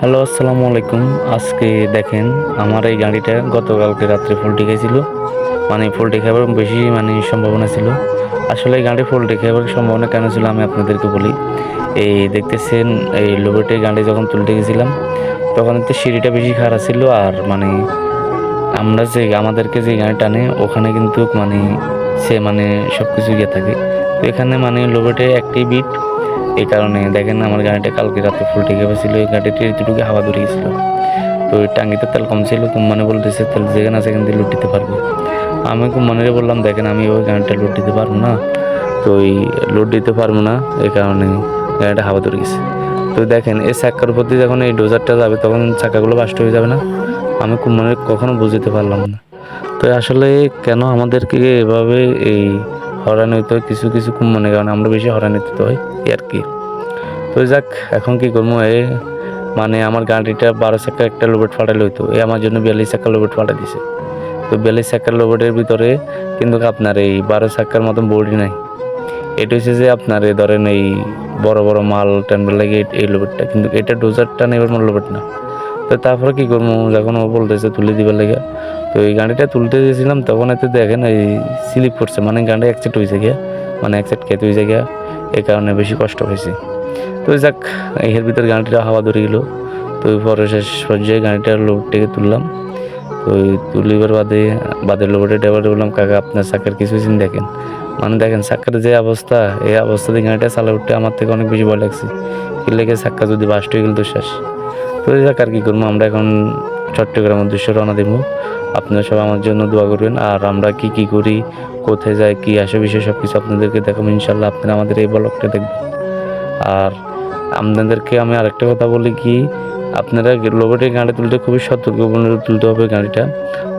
Hello, আসসালামু আলাইকুম। আজকে দেখেন, আমার এই গাড়িটা গতকালকে রাত্রে পোল্ট্রি খাইছিল। মানে পোল্ট্রি খাবার বেশি মানে সম্ভাবনা ছিল। আসলে এই গাড়ি পোল্ট্রি খাবার সম্ভাবনা কেন ছিল আমি আপনাদেরকে বলি। এই দেখতেছেন, এই লোবেটে গাড়ি যখন তুলতে গেছিলাম, তখন তো সিঁড়িটা বেশি খারাপ ছিল আর মানে আমরা যে আমাদেরকে যে গাড়ি টানে, ওখানে কিন্তু মানে সে মানে সব কিছু গিয়ে থাকে। তো এখানে মানে লোবেটে একটি বিট এই কারণে দেখেন আমার গাড়িটা কালকে রাতে ফুল ঠেকে গেছিল এই গাড়িটি এতটুকু হাওয়া ধরে গেছিল। তো ওই টাঙ্গিতে তেল কম ছিল কুম্মানে বলতেছে তেল যেখানে আছে সেখান থেকে লুট দিতে পারবে। আমি কুম্মানের বললাম, দেখেন আমি ওই গাড়িটা লুট দিতে পারব না। তো ওই লুট দিতে পারব না, এই কারণে গাড়িটা হাওয়া ধরে গেছে। তো দেখেন, এই চাক্কার প্রতি যখন এই ডোজারটা যাবে, তখন চাকাগুলো বাস্ট হয়ে যাবে না। আমি কুম্মানের কখনো বুঝতে পারলাম না। তো আসলে কেন আমাদেরকে এভাবে এই হরান হইতে হয়, কিছু কিছু কুম্মানের কারণে আমরা বেশি হরান হইতে হয়, এই আর কি। তো যাক, এখন কি করব? এ মানে আমার গাড়িটা বারো চাকা একটা লোবেট ফাটাইলে হইতো, এ আমার জন্য বিয়াল্লিশ চাকা লোবেট ফাটাই দিছে। তো বিয়াল্লিশ চাকার লোবেটের ভিতরে কিন্তু আপনার এই বারো চাকার মতন বডি নাই। এটা হচ্ছে যে আপনার এ ধরেন এই বড় বড় মাল টানবার লাগে এই- লোবেটটা কিন্তু এটা ডোজারটা নেবার মতো লোবেট না। তো তারপরে কি করব? যখন ও বলতেছে তুলে দিবার লাগে। তো এই গাড়িটা তুলতে গেছিলাম, তখন এতে দেখেন এই স্লিপ করছে মানে গাড়ি অ্যাক্সিডেন্ট হয়েছে গিয়া। মানে অ্যাক্সিডেন্ট খেতে হয়েছে গিয়া। এই কারণে বেশি কষ্ট হয়েছে তো যাক, এর ভিতর গাড়িটা হাওয়া ধরে গেলো। তো পরে শেষ পর্যায়ে গাড়িটার লোড থেকে তুললাম। তো তুলিবার বাদে বাদে লোডে ড্রাইভারে বললাম, কাকা, আপনার চাকার কিছু চিন দেখেন। মানে দেখেন, চাকার যে অবস্থা, এই অবস্থাতে গাড়িটা চালা উঠতে আমার থেকে অনেক বেশি ভয় লাগছে। কি লেগে চাক্কা যদি বাস্ট হয়ে গেল, তো শেষ। তো যাক আর কি করব, আমরা এখন চট্টগ্রামের উদ্দেশ্যে রওনা দেবো। আপনারা সব আমার জন্য দোয়া করবেন, আর আমরা কি কি করি, কোথায় যাই, কি আসে বিষয় সব কিছু আপনাদেরকে দেখাবো, ইনশাল্লাহ আপনারা আমাদের এই ব্লগটা দেখবেন। আর আপনাদেরকে আমি আরেকটা কথা বলি কি, আপনারা লোবেটের গাড়ি তুলতে খুবই সতর্কপূর্ণ তুলতে হবে গাড়িটা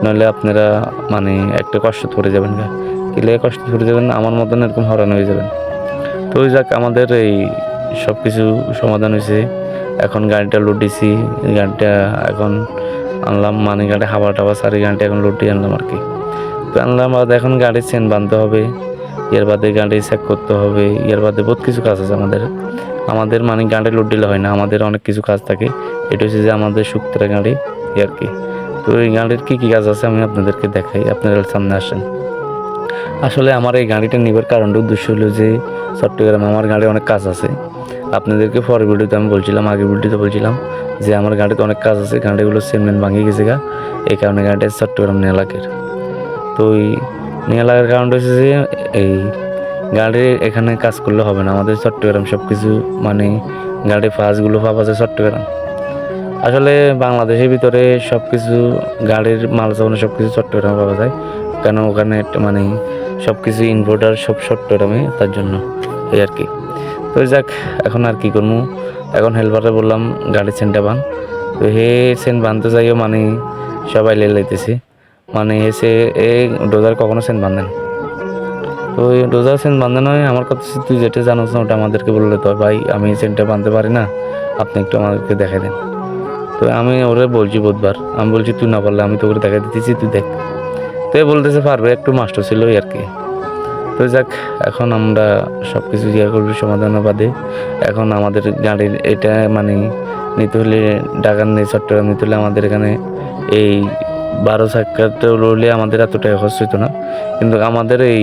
নাহলে আপনারা মানে একটা কষ্ট করে যাবেন গা। কিলে কষ্ট করে যাবেন আমার মতন এরকম হরান হয়ে যাবেন। তো যাক, আমাদের এই সব কিছু সমাধান হয়েছে। এখন গাড়িটা এই গাড়িটা এখন আনলাম মানে গাড়ি হাওয়া টাওয়া সারি গাড়িটা এখন দিয়ে আনলাম আর কি তো আনলাম, আর এখন গাড়ির চেন বাঁধতে হবে। এর বাদে গাড়ি চেক করতে হবে। এর বাদে বহুত কিছু কাজ আছে আমাদের। আমাদের মানে গাড়ি লোড দিলে হয় না, আমাদের অনেক কিছু কাজ থাকে। এটা হচ্ছে যে আমাদের শুক্তরা গাড়ি আর কি তো এই গাড়ির কী কী কাজ আছে আমি আপনাদেরকে দেখাই, আপনারা সামনে আসেন। আসলে আমার এই গাড়িটা নেবার কারণটা উদ্দেশ্য হলো যে চট্টগ্রামে আমার গাড়ি অনেক কাজ আছে। আপনাদেরকে পরের ভিডিওতে আমি বলছিলাম, আগের ভিডিওতে বলছিলাম যে আমার গাড়িতে অনেক কাজ আছে, গাড়িগুলো সেমমেন্ট ভাঙিয়ে গেছে গা। এই কারণে গাড়িটা চট্টগ্রাম লাগে তো ওই লাগার কারণটা হচ্ছে যে এই গাড়ির এখানে কাজ করলে হবে না। আমাদের চট্টগ্রাম সব কিছু মানে গাড়ির ফাঁসগুলো পাওয়া যায় চট্টগ্রাম। আসলে বাংলাদেশের ভিতরে সব কিছু গাড়ির মাল সামানো সব কিছু চট্টগ্রামে পাওয়া যায়। কেন ওখানে মানে সব কিছু ইনভার্টার সব চট্টগ্রামে তার জন্য। এই আর কি। তো যাক, এখন আর কি করব এখন হেলপারে বললাম, গাড়ির চেনটা বান। তো হে চেন বানতে যাইও মানে সবাই লে লাইতেছে মানে এসে এ ডোজার কখনো চেন বাঁধেন তো ওই ডোজার চেন বাঁধে নয়, আমার কথা তুই যেটা জানোস না, ওটা আমাদেরকে বললে তো ভাই, আমি চেনটা বাঁধতে পারি না। আপনি একটু আমাদেরকে দেখাই দেন। তো আমি ওরে বলছি বুধবার, আমি বলছি তুই না পারলে আমি তোকে দেখা দিতেছি, তুই দেখ। তো এ বলতেছে পারবে, একটু মাস্টার ছিল আর কি। তো যাক, এখন আমরা সব কিছু ইয়ে করবি সমাধানের বাদে এখন আমাদের গাড়ির এটা মানে নিতে হলে ঢাকার নেই, চট্টগ্রাম নিতে হলে আমাদের এখানে এই বারো চাকাতে রইলে আমাদের এত টাকা খরচ হতো না। কিন্তু আমাদের এই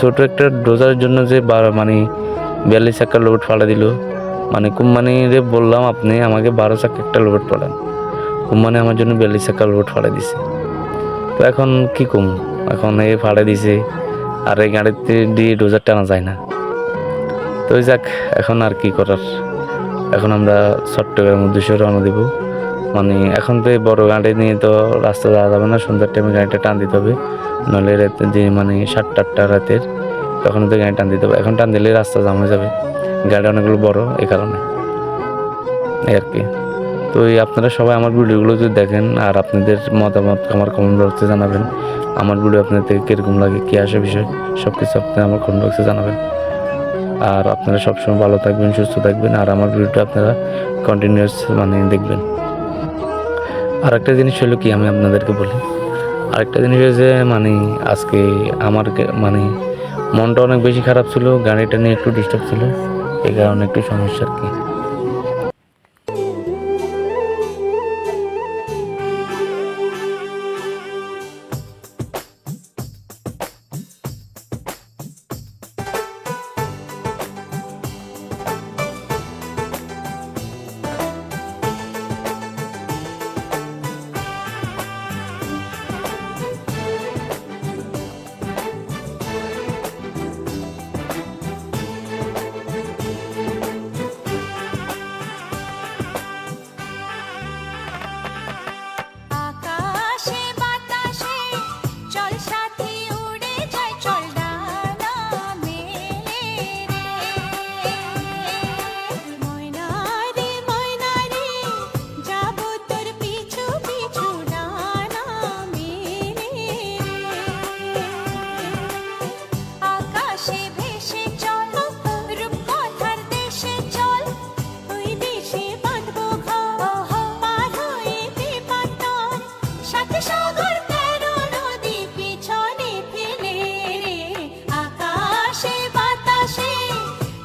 ছোট একটা ডোজার জন্য যে বারো মানে বিয়াল্লিশ চাকার লোড ফাড়া দিল মানে কোম্পানিরে বললাম আপনি আমাকে বারো চাকা একটা লোড পাঠান কোম্পানি আমার জন্য বিয়াল্লিশ চাকা লোড ফাড়া দিছে। তো এখন কি কম? এখন এই ফাড়া দিছে, আর এই গাড়িতে দিয়ে ডোজার টানা যায় না। তো যাক, এখন আর কি করার? এখন আমরা চট্টগ্রামের উদ্দেশ্যে রওনা দিব। মানে এখন তো এই বড় গাড়ি নিয়ে তো রাস্তা যাওয়া যাবে না, সন্ধ্যার টাইমে গাড়িটা টান দিতে হবে। নাহলে রাতে যে মানে সাতটা আটটা রাতের, তখন তো গাড়ি টান দিতে হবে। এখন টান দিলে রাস্তা জাম হয়ে যাবে। গাড়ি অনেকগুলো বড়, এই কারণে। এই আর কি। তো এই আপনারা সবাই আমার ভিডিওগুলো যদি দেখেন আর আপনাদের মতামত আমার কমেন্ট বক্সে জানাবেন। আমার ভিডিও আপনাদের কীরকম লাগে, কী আসে বিষয় সব কিছু আপনারা আমার কমেন্ট বক্সে জানাবেন। আর আপনারা সবসময় ভালো থাকবেন, সুস্থ থাকবেন, আর আমার ভিডিওটা আপনারা কন্টিনিউয়াস মানে দেখবেন। আর একটা জিনিস হলো কি আমি আপনাদেরকে বলি, আরেকটা জিনিস হয়েছে মানে আজকে আমার মানে মনটা অনেক বেশি খারাপ ছিল, গাড়িটা নিয়ে একটু ডিস্টার্ব ছিল, এই কারণে একটু সমস্যা আর কি।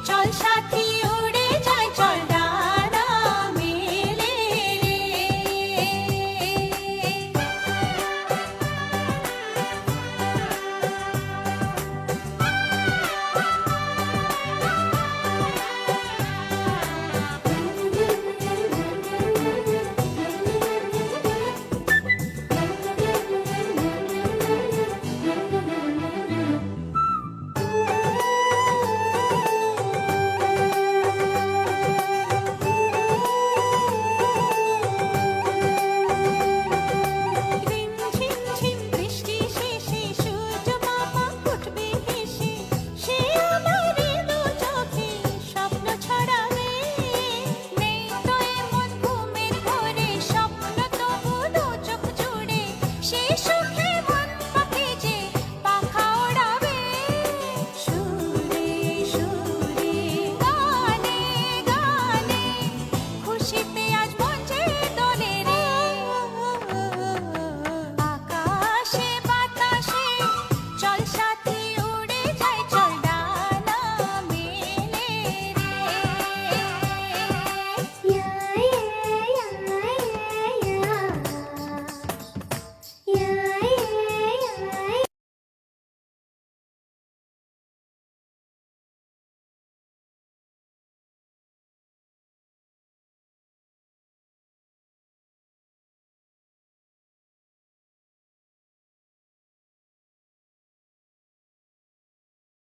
চল সাথী